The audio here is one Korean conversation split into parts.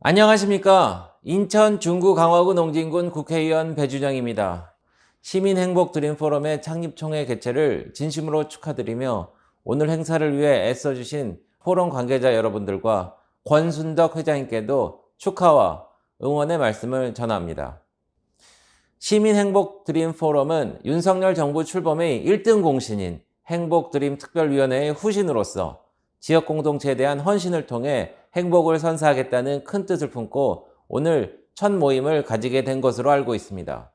안녕하십니까. 인천 중구 강화구 농진군 국회의원 배준영입니다. 시민행복 드림 포럼의 창립총회 개최를 진심으로 축하드리며 오늘 행사를 위해 애써주신 포럼 관계자 여러분들과 권순덕 회장님께도 축하와 응원의 말씀을 전합니다. 시민행복 드림 포럼은 윤석열 정부 출범의 1등 공신인 행복 드림 특별위원회의 후신으로서 지역 공동체에 대한 헌신을 통해 행복을 선사하겠다는 큰 뜻을 품고 오늘 첫 모임을 가지게 된 것으로 알고 있습니다.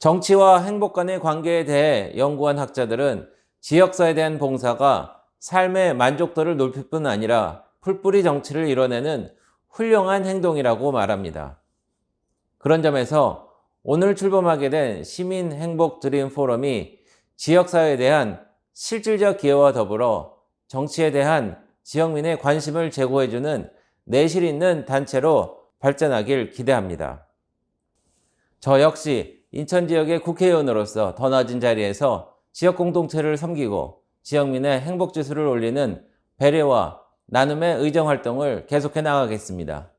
정치와 행복 간의 관계에 대해 연구한 학자들은 지역사에 대한 봉사가 삶의 만족도를 높일 뿐 아니라 풀뿌리 정치를 이뤄내는 훌륭한 행동이라고 말합니다. 그런 점에서 오늘 출범하게 된 시민 행복 드림 포럼이 지역사회에 대한 실질적 기여와 더불어 정치에 대한 지역민의 관심을 제고해주는 내실 있는 단체로 발전하길 기대합니다. 저 역시 인천 지역의 국회의원으로서 더 낮은 자리에서 지역 공동체를 섬기고 지역민의 행복 지수를 올리는 배려와 나눔의 의정 활동을 계속해 나가겠습니다.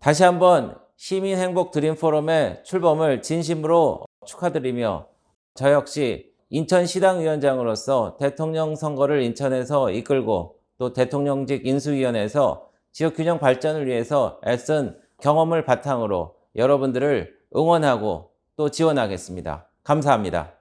다시 한번 시민 행복 드림 포럼의 출범을 진심으로 축하드리며 저 역시 인천시당 위원장으로서 대통령 선거를 인천에서 이끌고 또 대통령직 인수위원회에서 지역 균형 발전을 위해서 애쓴 경험을 바탕으로 여러분들을 응원하고 또 지원하겠습니다. 감사합니다.